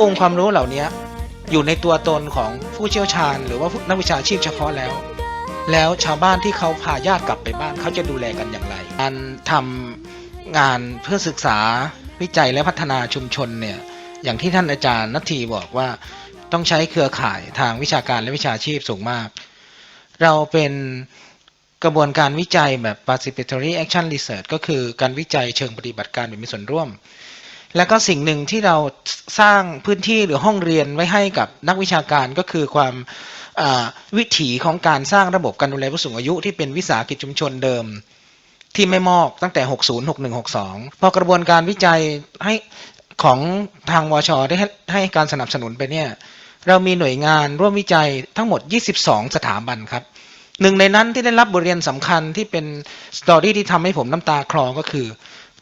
องค์ความรู้เหล่านี้อยู่ในตัวตนของผู้เชี่ยวชาญ หรือว่านักวิชาชีพเฉพาะแล้ว แล้วชาวบ้านที่เขาพาญาติกลับไปบ้านเขาจะดูแลกันอย่างไร การทำงานเพื่อศึกษาวิจัยและพัฒนาชุมชนเนี่ยอย่างที่ท่านอาจารย์นัททีบอกว่าต้องใช้เครือข่ายทางวิชาการและวิชาชีพสูงมาก เราเป็นกระบวนการวิจัยแบบ participatory action research ก็คือการวิจัยเชิงปฏิบัติการแบบมีส่วนร่วม แล้วก็สิ่งหนึ่งที่เราสร้างพื้นที่หรือห้องเรียนไว้ให้กับนักวิชาการก็คือความวิถีของการสร้างระบบการดูแลผู้สูงอายุที่เป็นวิสาหกิจชุมชนเดิม ที่ไม่มอกตั้งแต่ 60 61 62 พอกระบวนการวิจัยให้ของทางวชได้ให้ให้การสนับสนุนไปเนี่ยเรามีหน่วยงานร่วมวิจัยทั้งหมด 22 สถาบันครับหนึ่งในนั้นที่ได้รับบทเรียนสำคัญที่เป็นสตอรี่ที่ทำให้ผมน้ำตาคลอก็คือ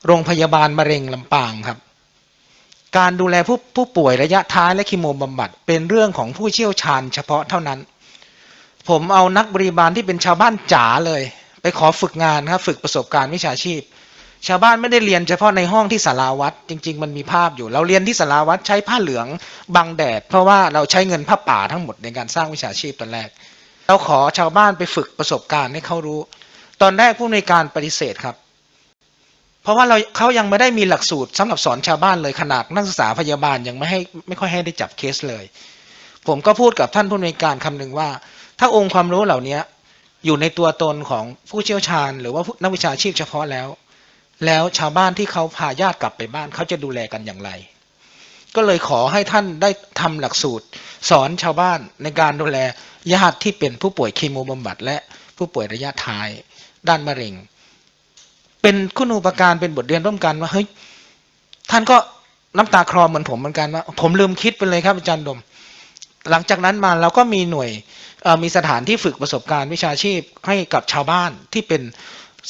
โรงพยาบาลมะเร็งลำปางครับ การดูแลผู้ผู้ป่วยระยะท้ายและคีโมบำบัดเป็นเรื่องของผู้เชี่ยวชาญเฉพาะเท่านั้น ผมเอานักบริบาลที่เป็นชาวบ้านจ๋าเลย ไปขอฝึกงานครับฝึกประสบการณ์วิชาชีพ ชาวบ้านไม่ได้เรียนเฉพาะในห้องที่สาราวัดจริง ๆ มันมีภาพอยู่ เราเรียนที่สาราวัดใช้ผ้าเหลืองบังแดด เพราะว่าเราใช้เงินผ้าป่าทั้งหมดในการสร้างวิชาชีพตอนแรก เราขอชาวบ้านไปฝึกประสบการณ์ให้เขารู้ ตอนแรกผู้ในการปฏิเสธครับ เพราะว่าเราเขายังไม่ได้มีหลักสูตรสำหรับสอนชาวบ้านเลยขนาดนักศึกษาพยาบาลยังไม่ให้ไม่ค่อยให้ได้จับเคสเลย ผมก็พูดกับท่านผู้ในวยการคำหนึ่งว่า ถ้าองค์ความรู้เหล่านี้อยู่ในตัวตนของผู้เชี่ยวชาญ หรือว่านักวิชาชีพเฉพาะแล้ว แล้วชาวบ้านที่เขาพาญาติกลับไปบ้านเขาจะดูแลกันอย่างไร ก็เลยขอให้ท่านได้ทำหลักสูตร สอนชาวบ้านในการดูแลญาติที่เป็นผู้ป่วยคีโมบำบัดและผู้ป่วยระยะท้าย ด้านมะเร็ง เป็นคุณูปการเป็นบทเรียนร่วมกันว่าเฮ้ยท่านก็น้ำตาคลอเหมือนผมเหมือนกันว่าผมลืมคิดไปเลยครับอาจารย์ดม หลังจากนั้นมาเราก็มีหน่วยมีสถานที่ฝึกประสบการณ์วิชาชีพให้กับชาวบ้านที่เป็น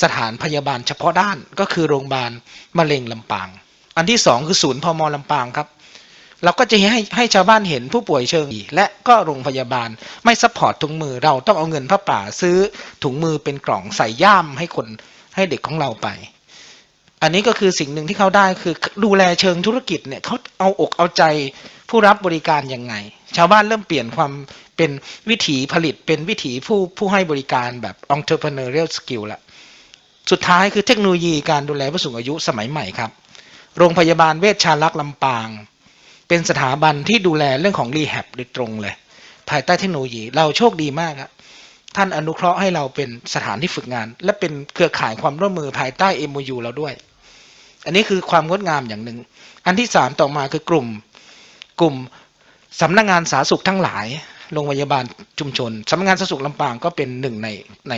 สถานพยาบาลเฉพาะด้านก็คือโรงพยาบาลมะเร็งลำปาง อันที่สองคือศูนย์พมลำปางครับ เราก็จะให้ให้ชาวบ้านเห็นผู้ป่วยเชิงอีและก็โรงพยาบาลไม่ซัพพอร์ตถุงมือ เราต้องเอาเงินผ้าป่าซื้อถุงมือเป็นกล่องใส่ย่ามให้คน ให้เด็กของเราไป อันนี้ก็คือสิ่งหนึ่งที่เขาได้คือดูแลเชิงธุรกิจเนี่ยเขาเอาอกเอาใจผู้รับบริการยังไง ชาวบ้านเริ่มเปลี่ยนความเป็นวิถีผลิตเป็นวิถีผู้ผู้ให้บริการแบบ entrepreneurial skill ละสุดท้ายคือเทคโนโลยีการดูแลผู้สูงอายุสมัยใหม่ครับ โรงพยาบาลเวชชาลักษณ์ลำปาง เป็นสถาบันที่ดูแลเรื่องของรีแฮบโดยตรงเลย ภายใต้เทคโนโลยีเราโชคดีมากครับ ท่านอนุเคราะห์ให้เราเป็นสถานที่ฝึกงาน และเป็นเครือข่ายความร่วมมือภายใต้ MOU เราด้วย อันนี้คือความงดงามอย่างหนึ่ง อันที่สามต่อมาคือกลุ่มกลุ่มสำนักงานสาธารณสุขทั้งหลายโรงพยาบาลชุมชนสำนักงานสาธารณสุขลำปางก็เป็นหนึ่งในใน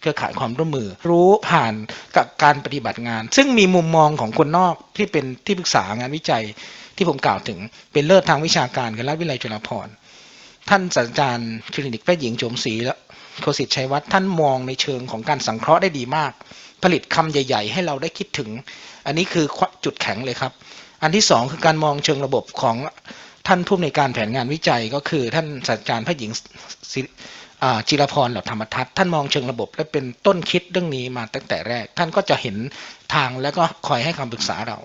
เครือข่ายความร่วมมือ รู้ผ่านกับการปฏิบัติงาน ซึ่งมีมุมมองของคนนอกที่เป็นที่ปรึกษางานวิจัยที่ผมกล่าวถึงเป็นเลิศทางวิชาการกับรัฐวิทยาลัยจุฬาภรณ์ท่านศาสตราจารย์คลินิกแพทย์หญิงโจมศรีและ โคสิตชัยวัฒน์ท่านมองในเชิงของการสังเคราะห์ได้ดีมาก ผลิตคำใหญ่ ๆ ให้เราได้คิดถึง อันนี้คือจุดแข็งเลยครับ อันที่สองคือการมองเชิงระบบของท่านผู้ในวยการแผนงานวิจัยก็คือท่านศาสตราจารย์แพทย์หญิงจิรพรเหล่าธรรมทัศน์ท่านมองเชิงระบบและเป็นต้นคิดเรื่องนี้มาตั้งแต่แรก ท่านก็จะเห็นทางและก็คอยให้คำปรึกษาเรา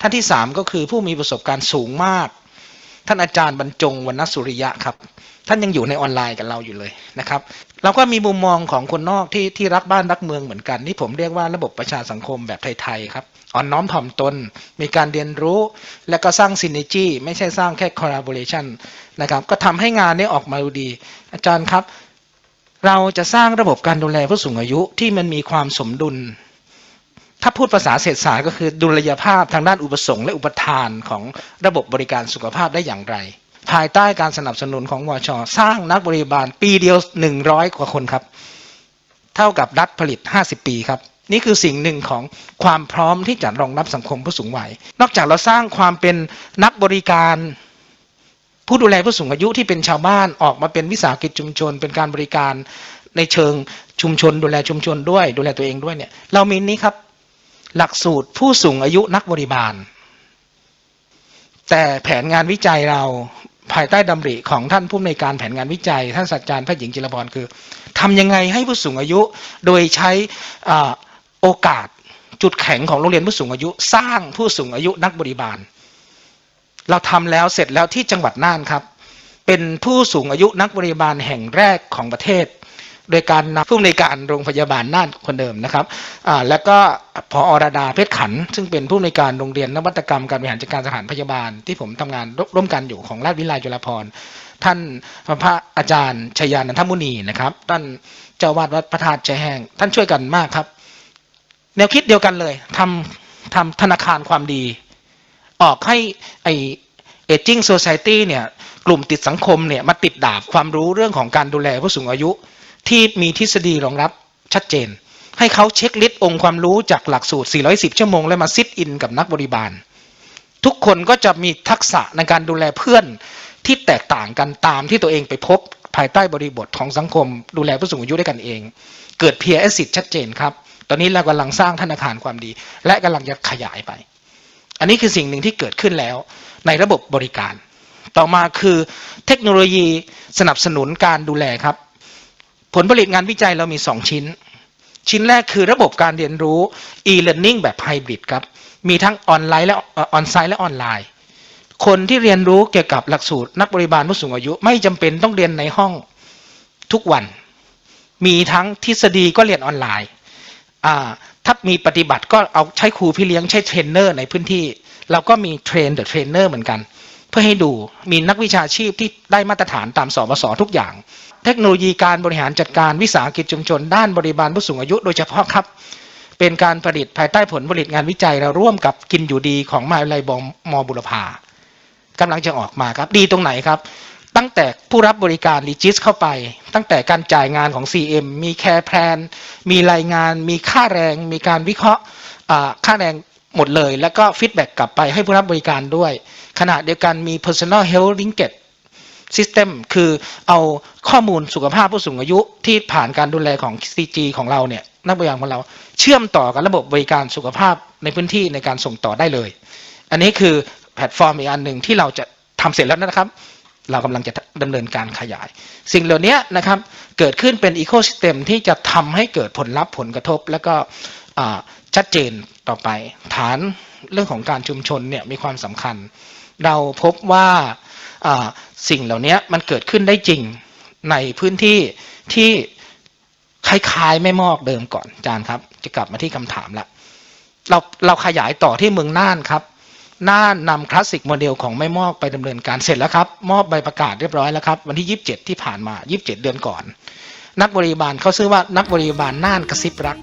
ท่านที่สามก็คือผู้มีประสบการณ์สูงมาก ท่านอาจารย์บรรจงวรรณสุริยะครับ ท่านยังอยู่ในออนไลน์กับเราอยู่เลยนะครับ เราก็มีมุมมองของคนนอกที่ที่รักบ้านรักเมืองเหมือนกันที่ผมเรียกว่าระบบประชาสังคมแบบไทยๆครับอ่อนน้อมถ่อมตน มีการเรียนรู้ และก็สร้างซินเนจีไม่ใช่สร้างแค่ collaboration นะครับ ก็ทำให้งานนี้ออกมาดูดี อาจารย์ครับ เราจะสร้างระบบการดูแลผู้สูงอายุที่มันมีความสมดุล ถ้าพูดภาษาเศรษฐศาสตร์ก็คือดุลยภาพทางด้านอุปสงค์และอุปทานของระบบบริการสุขภาพได้อย่างไร ภายใต้การสนับสนุนของวช สร้างนักบริบาลปีเดียว 100 กว่าคนครับ เท่ากับรัฐผลิต 50 ปีครับ นี่คือสิ่งหนึ่งของความพร้อมที่จะรองรับสังคมผู้สูงวัย นอกจากเราสร้างความเป็นนักบริการผู้ดูแลผู้สูงอายุที่เป็นชาวบ้านออกมาเป็นวิสาหกิจชุมชน เป็นการบริการในเชิงชุมชน ดูแลชุมชนด้วย ดูแลตัวเองด้วยเนี่ยเรามีนี้ครับ หลักสูตรผู้สูงอายุนักบริบาล แต่แผนงานวิจัยเราภายใต้ดำริของท่านผู้อำนวยการแผนงานวิจัย ท่านศาสตราจารย์แพทย์หญิงจิรพรคือทำยังไงให้ผู้สูงอายุโดยใช้อโอกาสจุดแข็งของโรงเรียนผู้สูงอายุ สร้างผู้สูงอายุนักบริบาล เราทำแล้วเสร็จแล้วที่จังหวัดน่านครับ เป็นผู้สูงอายุนักบริบาลแห่งแรกของประเทศ โดยการนำผู้อำนวยการโรงพยาบาลน่านคนเดิมนะครับแล้วก็พออรดาเพชรขัน ซึ่งเป็นผู้อำนวยการโรงเรียนนวัตกรรมการบริหารจัดการสถานพยาบาล ที่ผมทำงานร่วมกันอยู่ของราชวิทยาลัยจุฬาภรณ์ท่านพระอาจารย์ชยานันทมุนีนะครับ ท่านเจ้าวาดวัดพระธาตุใจแห้งท่านช่วยกันมากครับ แนวคิดเดียวกันเลยทำทำธนาคารความดี ออกให้ไอเอจิ้งโซซ i ตี้เนี่ยกลุ่มติดสังคมเนี่ยมาติดดาบความรู้เรื่องของการดูแลผู้สูงอายุ ที่มีทฤษฎีรองรับชัดเจน ให้เขาเช็คลิสต์องค์ความรู้จากหลักสูตร 410 ชั่วโมง แล้วมาซิดอินกับนักบริบาล ทุกคนก็จะมีทักษะในการดูแลเพื่อนที่แตกต่างกันตามที่ตัวเองไปพบภายใต้บริบทของสังคม ดูแลผู้สูงอายุด้วยกันเอง เกิดเพียร์แอซิดชัดเจนครับ ตอนนี้เรากำลังสร้างธนาคารความดี และกำลังจะขยายไป อันนี้คือสิ่งหนึ่งที่เกิดขึ้นแล้ว ในระบบบริการ ต่อมาคือเทคโนโลยีสนับสนุนการดูแลครับ ผลผลิตงานวิจัยเรามี 2 ชิ้น ชิ้นแรกคือระบบการเรียนรู้ e-learning แบบไฮบริดครับ มีทั้งออนไลน์และออนไซต์และออนไลน์ คนที่เรียนรู้เกี่ยวกับหลักสูตรนักบริบาลผู้สูงอายุ ไม่จำเป็นต้องเรียนในห้องทุกวัน มีทั้งทฤษฎีก็เรียนออนไลน์ถ้ามีปฏิบัติก็เอาใช้ครูพี่เลี้ยงใช้เทรนเนอร์ในพื้นที่ เราก็มีเทรนเดอะเทรนเนอร์เหมือนกัน เพื่อให้ดูมีนักวิชาชีพที่ได้มาตรฐานตามสบสทุกอย่าง เทคโนโลยีการบริหารจัดการวิสาหกิจชุมชน ด้านบริบาลผู้สูงอายุโดยเฉพาะครับ เป็นการผลิตภายใต้ผลผลิตงานวิจัยเราร่วมกับกินอยู่ดีของมหาวิทยาลัยบองมบุรพากำลังจะออกมาครับ ดีตรงไหนครับ ตั้งแต่ผู้รับบริการรีจิสเข้าไป ตั้งแต่การจ่ายงานของ CM มีแคร์แพลนมีรายงาน มีค่าแรง มีการวิเคราะห์ค่าแรงหมดเลย แล้วก็ฟีดแบ็กกลับไปให้ผู้รับบริการด้วย ขณะเดียวกันมี personal health linkage system คือเอาข้อมูลสุขภาพผู้สูงอายุที่ผ่านการดูแลของ CG ของเราเนี่ยนักบริการของเราเชื่อมต่อกับระบบบริการสุขภาพในพื้นที่ในการส่งต่อได้เลย อันนี้คือแพลตฟอร์มอีกอันหนึ่งที่เราจะทำเสร็จแล้วนะครับ เรากำลังจะดำเนินการขยาย สิ่งเหล่านี้นะครับเกิดขึ้นเป็นอีโค y ิสเต็มที่จะทำให้เกิดผลลัพธ์ผลกระทบ แล้วก็ชัดเจนต่อไปฐาน เรื่องของการชุมชนเนี่ยมีความสำคัญ เราพบว่าสิ่งเหล่านี้มันเกิดขึ้นได้จริงในพื้นที่ที่คล้ายๆไม่มอกเดิมก่อนอาจารย์ครับ จะกลับมาที่คำถามละเราเราขยายต่อที่เมืองน่านครับน่านนำคลาสสิกโมเดลของไม่มอกไปดำเนินการเสร็จแล้วครับ มอบใบประกาศเรียบร้อยแล้วครับ วันที่ 27 ที่ผ่านมา 27 เดือนก่อน นักบริบาลเขาชื่อว่านักบริบาลน่านกระซิบรัก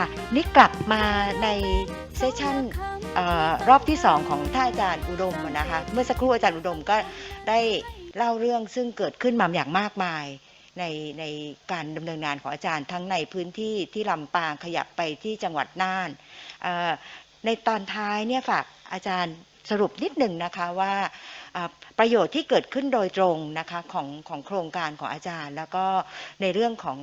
ค่ะ นี่กลับมาในเซสชั่นรอบที่ 2 ของท่านอาจารย์อุดมนะคะ เมื่อสักครู่อาจารย์อุดมก็ได้เล่าเรื่องซึ่งเกิดขึ้นมาอย่างมากมายในในการดำเนินงานของอาจารย์ทั้งในพื้นที่ที่ลำปางขยับไปที่จังหวัดน่าน ในตอนท้ายเนี่ยฝากอาจารย์สรุปนิดหนึ่งนะคะว่าประโยชน์ที่เกิดขึ้นโดยตรงนะคะของของโครงการของอาจารย์ แล้วก็ในเรื่องของ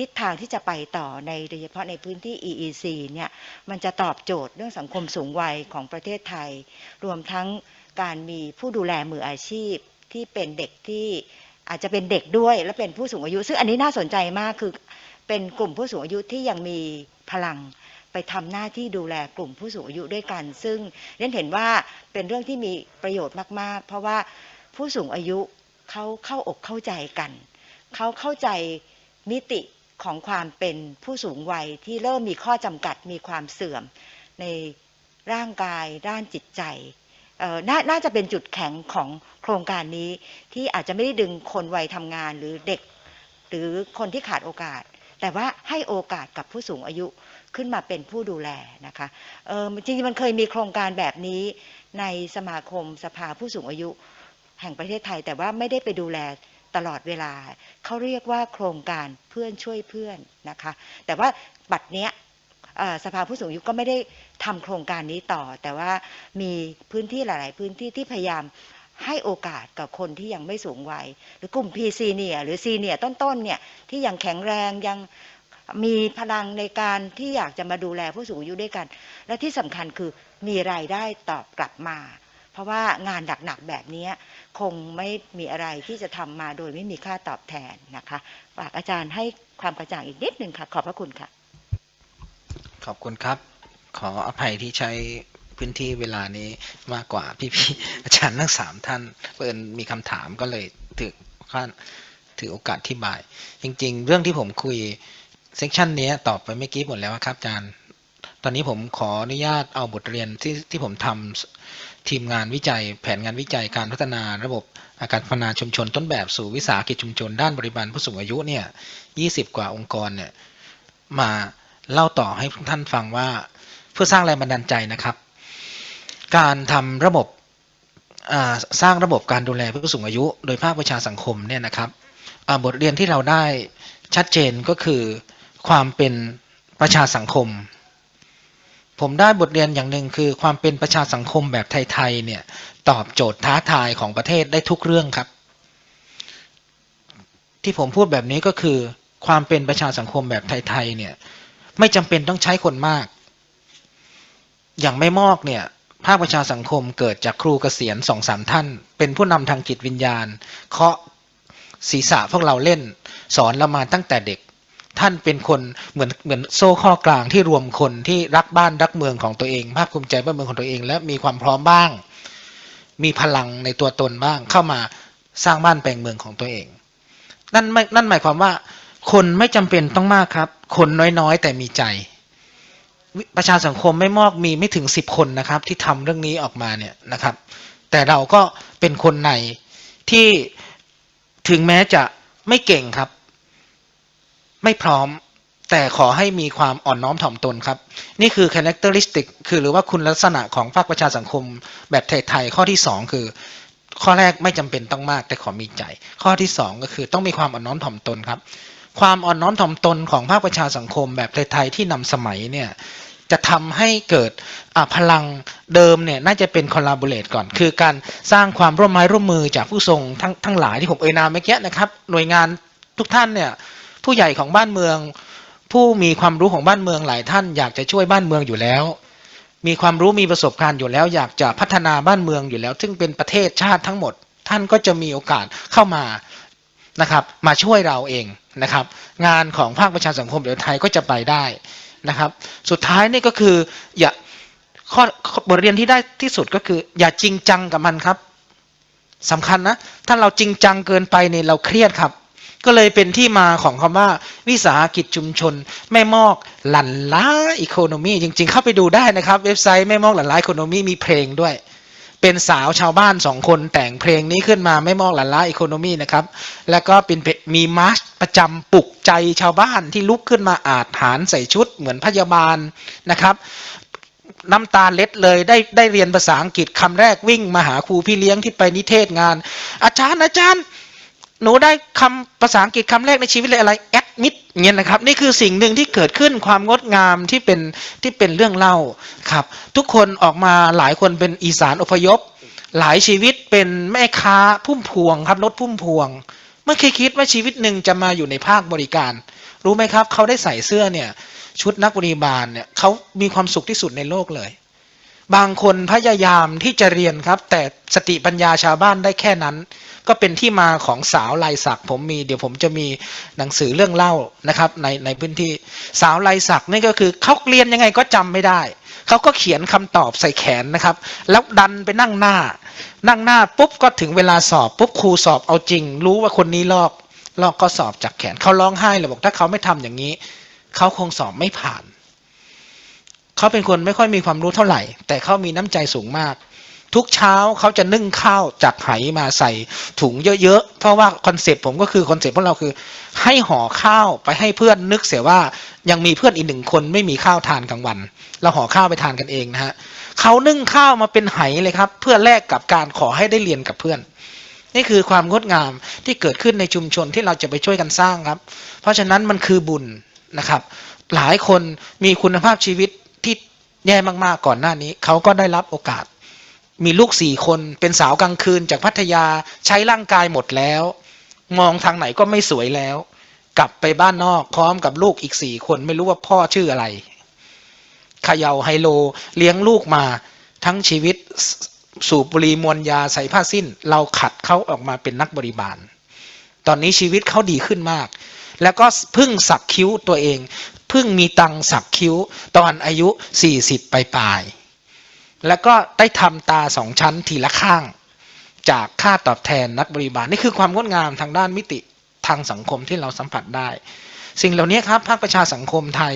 ทิศทางที่จะไปต่อในโดยเฉพาะในพื้นที่ EEC เนี่ยมันจะตอบโจทย์เรื่องสังคมสูงวัยของประเทศไทย รวมทั้งการมีผู้ดูแลมืออาชีพที่เป็นเด็กที่อาจจะเป็นเด็กด้วยและเป็นผู้สูงอายุ ซึ่งอันนี้น่าสนใจมากคือเป็นกลุ่มผู้สูงอายุที่ยังมีพลังไปทำหน้าที่ดูแลกลุ่มผู้สูงอายุด้วยกัน ซึ่งเรนเห็นว่าเป็นเรื่องที่มีประโยชน์มาก ๆ เพราะว่าผู้สูงอายุเขาเข้าอกเข้าใจกัน เขาเข้าใจมิติ ของความเป็นผู้สูงวัยที่เริ่มมีข้อจำกัดมีความเสื่อมในร่างกายด้านจิตใจนน่าจะเป็นจุดแข็งของโครงการนี้ที่อาจจะไม่ได้ดึงคนวัยทำงานหรือเด็ก หรือคนที่ขาดโอกาส แต่ว่าให้โอกาสกับผู้สูงอายุขึ้นมาเป็นผู้ดูแลนะคะเออจริงๆมันเคยมีโครงการแบบนี้ในสมาคมสภาผู้สูงอายุ แห่งประเทศไทย แต่ว่าไม่ได้ไปดูแล ตลอดเวลา เขาเรียกว่าโครงการเพื่อนช่วยเพื่อนนะคะ แต่ว่าบัตรเนี้ยสภาผู้สูงอายุก็ไม่ได้ทำโครงการนี้ต่อ แต่ว่ามีพื้นที่หลาย ๆ พื้นที่ที่พยายามให้โอกาสกับคนที่ยังไม่สูงวัย หรือกลุ่ม PC เนียหรือ C เนียต้น ๆ เนี่ยที่ยังแข็งแรงยังมีพลังในการที่อยากจะมาดูแลผู้สูงอายุด้วยกัน และที่สำคัญคือมีรายได้ตอบกลับมา เพราะว่างานหนักๆแบบนี้คงไม่มีอะไรที่จะทำมาโดยไม่มีค่าตอบแทนนะคะฝากอาจารย์ให้ความกระจ่างอีกนิดหนึ่งค่ะ ขอบพระคุณค่ะ ขอบคุณครับ ขออภัยที่ใช้พื้นที่เวลานี้มากกว่าพี่ๆอาจารย์ทั้งสามท่านเพิ่นมีคำถามก็เลยถือขั้นถือโอกาสที่บ่าย จริง ๆ เรื่องที่ผมคุยเซกชันนี้ตอบไปเมื่อกี้หมดแล้วครับอาจารย์ ตอนนี้ผมขออนุญาตเอาบทเรียนที่ที่ผมทำทีมงานวิจัย แผนงานวิจัยการพัฒนาระบบอาการพัฒนาชุมชนต้นแบบสู่วิสาหกิจชุมชนด้านบริบาลผู้สูงอายุเนี่ย 20 กว่าองค์กรเนี่ย มาเล่าต่อให้ทุกท่านฟังว่าเพื่อสร้างแรงบันดาลใจนะครับ การทำระบบสร้างระบบการดูแลผู้สูงอายุ โดยภาคประชาสังคมเนี่ยนะครับบทเรียนที่เราได้ชัดเจนก็คือความเป็นประชาสังคม ผมได้บทเรียนอย่างหนึ่งคือความเป็นประชาสังคมแบบไทยๆเนี่ยตอบโจทย์ท้าทายของประเทศได้ทุกเรื่องครับ ที่ผมพูดแบบนี้ก็คือ ความเป็นประชาสังคมแบบไทยๆเนี่ยไม่จำเป็นต้องใช้คนมาก อย่างไม่มอกเนี่ยภาคประชาสังคมเกิดจากครูเกษียณสองสามท่าน เป็นผู้นำทางจิตวิญญาณ เคาะศีรษะพวกเราเล่น สอนเรามาตั้งแต่เด็ก ท่านเป็นคนเหมือนเหมือนโซ่ข้อกลางที่รวมคนที่รักบ้านรักเมืองของตัวเอง ภาคภูมิใจบ้านเมืองของตัวเอง และมีความพร้อมบ้าง มีพลังในตัวตนบ้างเข้ามาสร้างบ้านแปลงเมืองของตัวเอง นั่นไม่นั่นหมายความว่าคนไม่จำเป็นต้องมากครับ คนน้อยๆ แต่มีใจ ประชาสังคมไม่มอกมีไม่ถึงสิบคนนะครับ ที่ทำเรื่องนี้ออกมาเนี่ยนะครับ แต่เราก็เป็นคนในที่ถึงแม้จะไม่เก่งครับ ไม่พร้อม แต่ขอให้มีความอ่อนน้อมถ่อมตนครับ นี่คือ characteristic คือหรือว่าคุณลักษณะของภาคประชาสังคมแบบไทยๆข้อที่สองคือ ข้อแรกไม่จำเป็นต้องมาก แต่ขอมีใจ ข้อที่สองก็คือต้องมีความอ่อนน้อมถ่อมตนครับ ความอ่อนน้อมถ่อมตนของภาคประชาสังคมแบบไทยๆที่นำสมัยเนี่ยจะทำให้เกิดพลังเดิมเนี่ยน่าจะเป็น collaborate ก่อน คือการสร้างความร่วมไม้ร่วมมือจากผู้ทรงทั้งทั้งหลายที่ผมเอ่ยนามเมื่อกี้นะครับ หน่วยงานทุกท่านเนี่ย ผู้ใหญ่ของบ้านเมือง ผู้มีความรู้ของบ้านเมืองหลายท่าน อยากจะช่วยบ้านเมืองอยู่แล้ว มีความรู้มีประสบการณ์อยู่แล้ว อยากจะพัฒนาบ้านเมืองอยู่แล้ว ซึ่งเป็นประเทศชาติทั้งหมด ท่านก็จะมีโอกาสเข้ามานะครับ มาช่วยเราเองนะครับ งานของภาคประชาสังคมเดี๋ยวไทยก็จะไปได้นะครับ สุดท้ายนี่ก็คืออย่าข้อบทเรียนที่ได้ที่สุดก็คือ อย่าจริงจังกับมันครับสำคัญนะ ถ้าเราจริงจังเกินไปเนี่ยเราเครียดครับ ก็เลยเป็นที่มาของคำว่าวิสาหกิจชุมชน แม่มอกหลั่นล้าอีโคโนมีจริง ๆ เข้าไปดูได้นะครับ เว็บไซต์แม่มอกหลั่นล้าอีโคโนมีมีเพลงด้วย เป็นสาวชาวบ้านสองคนแต่งเพลงนี้ขึ้นมาไม่มอกหลั่นล้าอีโคโนมีนะครับ แล้วก็เป็นมีมาร์ชประจำปลุกใจชาวบ้านที่ลุกขึ้นมาอาจหารใส่ชุดเหมือนพยาบาลนะครับน้ำตาเล็ดเลยได้ได้เรียนภาษาอังกฤษคำแรกวิ่งมาหาครูพี่เลี้ยงที่ไปนิเทศงาน อาจารย์อาจารย์ หนูได้คำภาษาอังกฤษคำแรกในชีวิตเลยอะไรแอดมิดเนี่ยนะครับ นี่คือสิ่งหนึ่งที่เกิดขึ้นความงดงามที่เป็นที่เป็นเรื่องเล่าครับ ทุกคนออกมาหลายคนเป็นอีสานอพยพ หลายชีวิตเป็นแม่ค้าพุ่มพวงครับรถพุ่มพวงไม่เคยคิดว่าชีวิตหนึ่งจะมาอยู่ในภาคบริการ รู้ไหมครับ เขาได้ใส่เสื้อเนี่ย ชุดนักบริบาลเนี่ยเขามีความสุขที่สุดในโลกเลย บางคนพยายามที่จะเรียนครับ แต่สติปัญญาชาวบ้านได้แค่นั้น ก็เป็นที่มาของสาวลายศักผมมีเดี๋ยวผมจะมีหนังสือเรื่องเล่านะครับในในพื้นที่สาวลายศักนี่ก็คือเขาเรียนยังไงก็จำไม่ได้เขาก็เขียนคำตอบใส่แขนนะครับ แล้วดันไปนั่งหน้า นั่งหน้าปุ๊บก็ถึงเวลาสอบปุ๊บครูสอบเอาจริง รู้ว่าคนนี้ลอกลอกก็สอบจากแขนเขาร้องไห้เลยบอกถ้าเขาไม่ทำอย่างนี้เขาคงสอบไม่ผ่านเขาเป็นคนไม่ค่อยมีความรู้เท่าไหร่ แต่เขามีน้ำใจสูงมาก ทุกเช้าเขาจะนึ่งข้าวจากไหมาใส่ถุงเยอะๆ เพราะว่าคอนเซปต์ผมก็คือคอนเซปต์พวกเราคือ ให้ห่อข้าวไปให้เพื่อนนึกเสียว่ายังมีเพื่อนอีกหนึ่งคนไม่มีข้าวทานกลางวัน เราห่อข้าวไปทานกันเองนะฮะเขานึ่งข้าวมาเป็นไหเลยครับ เพื่อแลกกับการขอให้ได้เรียนกับเพื่อน นี่คือความงดงามที่เกิดขึ้นในชุมชนที่เราจะไปช่วยกันสร้างครับ เพราะฉะนั้นมันคือบุญนะครับ หลายคนมีคุณภาพชีวิตที่แย่มากๆก่อนหน้านี้ เขาก็ได้รับโอกาส มีลูกสี่คนเป็นสาวกลางคืนจากพัทยาใช้ร่างกายหมดแล้ว มองทางไหนก็ไม่สวยแล้ว กลับไปบ้านนอกพร้อมกับลูกอีกสี่คนไม่รู้ว่าพ่อชื่ออะไรเขย่าไฮโลเลี้ยงลูกมา ทั้งชีวิตสูบบุหรี่มวนยาใส่ผ้าสิ้น เราขัดเขาออกมาเป็นนักบริบาล ตอนนี้ชีวิตเขาดีขึ้นมาก แล้วก็พึ่งสักคิ้วตัวเอง พึ่งมีตังสักคิ้วตอนอายุ 40 ปลายๆ แล้วก็ได้ทำตาสองชั้นทีละข้าง จากค่าตอบแทนนักบริบาลนี่คือความงดงามทางด้านมิติทางสังคมที่เราสัมผัสได้ สิ่งเหล่านี้ครับภาคประชาสังคมไทย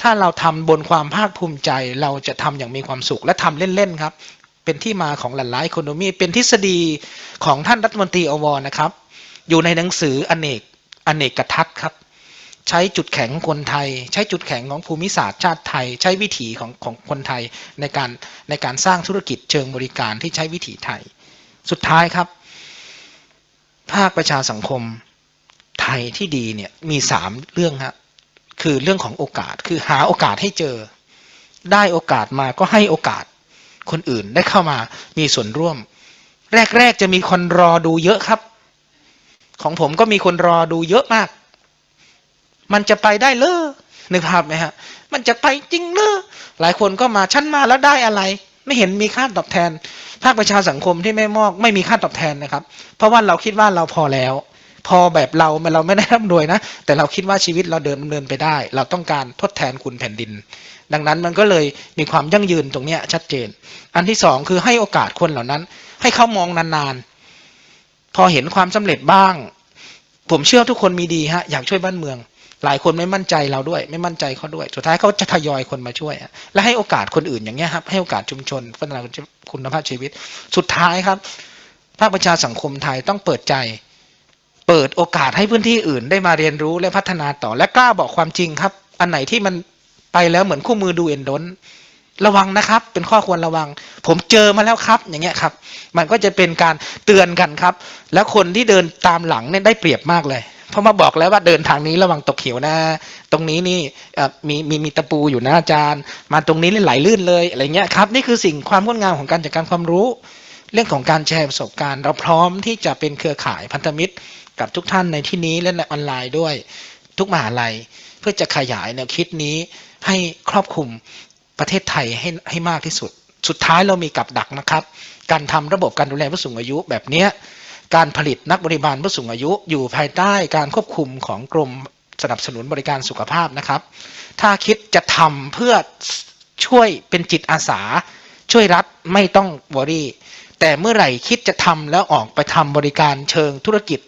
ถ้าเราทำบนความภาคภูมิใจ เราจะทำอย่างมีความสุขและทำเล่นๆครับ เป็นที่มาของหลันล้ายโคโนมีเป็นทฤษฎีของท่านรัฐมนตรีอวนะครับ อยู่ในหนังสืออเนกอเนกทัศครับ ใช้จุดแข็งคนไทย ใช้จุดแข็งของภูมิศาสตร์ชาติไทย ใช้วิถีของของคนไทยในการในการสร้างธุรกิจเชิงบริการที่ใช้วิถีไทย สุดท้ายครับ ภาคประชาสังคมไทยที่ดีเนี่ยมีสามเรื่องฮะคือเรื่องของโอกาสคือหาโอกาสให้เจอ ได้โอกาสมาก็ให้โอกาสคนอื่นได้เข้ามามีส่วนร่วม แรก ๆ จะมีคนรอดูเยอะครับ ของผมก็มีคนรอดูเยอะมาก มันจะไปได้เลยนึกภาพไหมฮะ มันจะไปจริงเลยหลายคนก็มาชั้นมาแล้วได้อะไร ไม่เห็นมีค่าตอบแทน ภาคประชาสังคมที่ไม่มอกไม่มีค่าตอบแทนนะครับ เพราะว่าเราคิดว่าเราพอแล้ว พอแบบเราเราไม่ได้ร่ำรวยนะ แต่เราคิดว่าชีวิตเราเดินดำเนินไปได้ เราต้องการทดแทนคุณแผ่นดิน ดังนั้นมันก็เลยมีความยั่งยืนตรงนี้ชัดเจน อันที่สองคือให้โอกาสคนเหล่านั้น ให้เขามองนานๆพอเห็นความสำเร็จบ้าง ผมเชื่อทุกคนมีดีฮะอยากช่วยบ้านเมือง หลายคนไม่มั่นใจเราด้วย ไม่มั่นใจเขาด้วย สุดท้ายเขาจะทยอยคนมาช่วย และให้โอกาสคนอื่นอย่างเงี้ยครับ ให้โอกาสชุมชนพัฒนาคุณภาพชีวิต สุดท้ายครับ ภาคประชาสังคมไทยต้องเปิดใจ เปิดโอกาสให้พื้นที่อื่น ได้มาเรียนรู้และพัฒนาต่อ และกล้าบอกความจริงครับ อันไหนที่มันไปแล้วเหมือนคู่มือดูเอ็นดนระวังนะครับ เป็นข้อควรระวัง ผมเจอมาแล้วครับ อย่างเงี้ยครับ มันก็จะเป็นการเตือนกันครับ แล้วคนที่เดินตามหลังเนี่ยได้เปรียบมากเลย พราะมาบอกแล้วว่าเดินทางนี้ระวังตกเขียวนะ ตรงนี้นี่มีมีมีตะปูอยู่นะอาจารย์ มาตรงนี้เลยไหลลื่นเลยอะไรเงี้ยครับ นี่คือสิ่งความงดงามของการจัดการความรู้ เรื่องของการแชร์ประสบการณ์ เราพร้อมที่จะเป็นเครือข่ายพันธมิตร กับทุกท่านในที่นี้และในออนไลน์ด้วย ทุกมหาลัยเพื่อจะขยายแนวคิดนี้ให้ครอบคลุมประเทศไทยให้ให้มากที่สุด สุดท้ายเรามีกับดักนะครับ การทำระบบการดูแลผู้สูงอายุแบบเนี้ย การผลิตนักบริบาลผู้สูงอายุ อยู่ภายใต้การควบคุมของกรมสนับสนุนบริการสุขภาพนะครับ ถ้าคิดจะทำเพื่อช่วยเป็นจิตอาสา ช่วยรัฐไม่ต้องวอรี่ แต่เมื่อไหร่คิดจะทำแล้วออกไปทำบริการเชิงธุรกิจ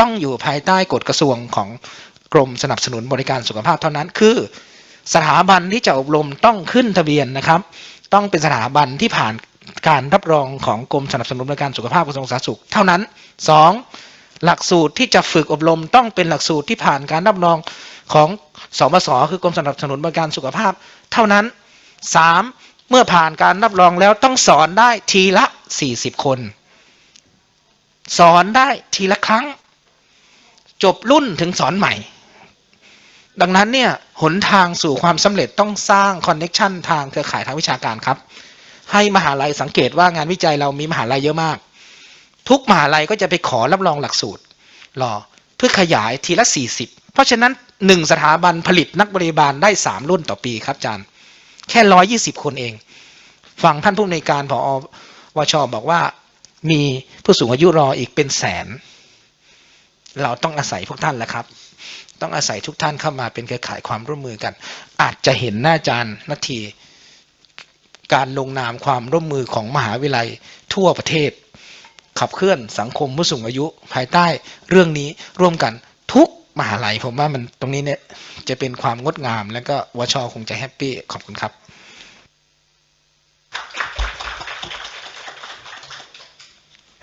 ต้องอยู่ภายใต้กฎกระทรวงของกรมสนับสนุนบริการสุขภาพเท่านั้นคือ สถาบันที่จะอบรมต้องขึ้นทะเบียนนะครับ ต้องเป็นสถาบันที่ผ่าน การรับรองของกรมสนับสนุนบริการสุขภาพกระทรวงสาธารณสุขเท่านั้นสองหลักสูตรที่จะฝึกอบรมต้องเป็นหลักสูตรที่ผ่านการรับรองของสบสคือกรมสนับสนุนบริการสุขภาพ เท่านั้นสามเมื่อผ่านการรับรองแล้วต้องสอนได้ทีละ 40 คน สอนได้ทีละครั้ง จบรุ่นถึงสอนใหม่ ดังนั้นเนี่ยหนทางสู่ความสำเร็จต้องสร้างคอนเน็ชันทางเครือข่ายทางวิชาการครับ ให้มหาลัยสังเกตว่างานวิจัยเรามีมหาลัยเยอะมาก ทุกมหาลัยก็จะไปขอรับรองหลักสูตรรอเพื่อขยายทีละ 40 เพราะฉะนั้นหนึ่งสถาบันผลิตนักบริบาลได้ 3 รุ่นต่อปีครับอาจารย์ แค่ 120 คนเอง ฟังท่านผู้อำนการผอวชบอกว่ามีผู้สูงอายุรออีกเป็นแสน เราต้องอาศัยพวกท่านแหละครับ ต้องอาศัยทุกท่านเข้ามาเป็นเครือข่ายความร่วมมือกัน อาจจะเห็นหน้าอาจารย์นาที การลงนามความร่วมมือของมหาวิทยาลัยทั่วประเทศ ขับเคลื่อนสังคมผู้สูงอายุภายใต้เรื่องนี้ร่วมกันทุกมหาลัย ผมว่ามันตรงนี้เนี่ยจะเป็นความงดงามแล้วก็วชคงจะแฮปปี้ขอบคุณครับ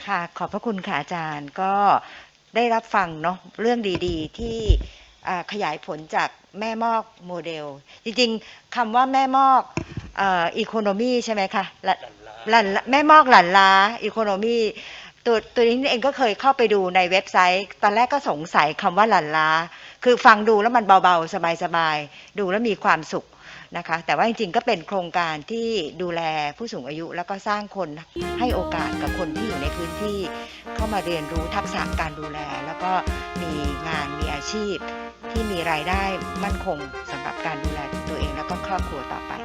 ค่ะขอบพระคุณค่ะอาจารย์ก็ได้รับฟังเนาะเรื่องดีๆ ที่ขยายผลจากแม่มอกโมเดล จริงๆคำว่าแม่มอก อีโคโนมีใช่ไหมคะหลั่นหลั่นแม่มอกหลั่นล้าอีโคโนมีตัวตัวนี้เองก็เคยเข้าไปดูในเว็บไซต์ ตอนแรกก็สงสัยคำว่าหลั่นล้า คือฟังดูแล้วมันเบาๆ สบายๆ ดูแล้วมีความสุขนะคะ แต่ว่าจริงๆ ก็เป็นโครงการที่ดูแลผู้สูงอายุ แล้วก็สร้างคนให้โอกาสกับคนที่อยู่ในพื้นที่ เข้ามาเรียนรู้ทักษะการดูแล แล้วก็มีงานมีอาชีพ ที่มีรายได้มั่นคงสำหรับการดูแลตัวเองแล้วก็ครอบครัวต่อไปค่ะ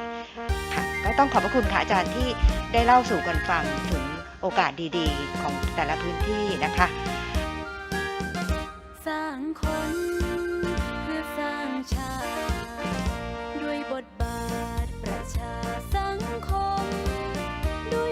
ก็ต้องขอบพระคุณค่ะอาจารย์ที่ได้เล่าสู่กันฟังถึงโอกาสดีๆ ของแต่ละพื้นที่นะคะ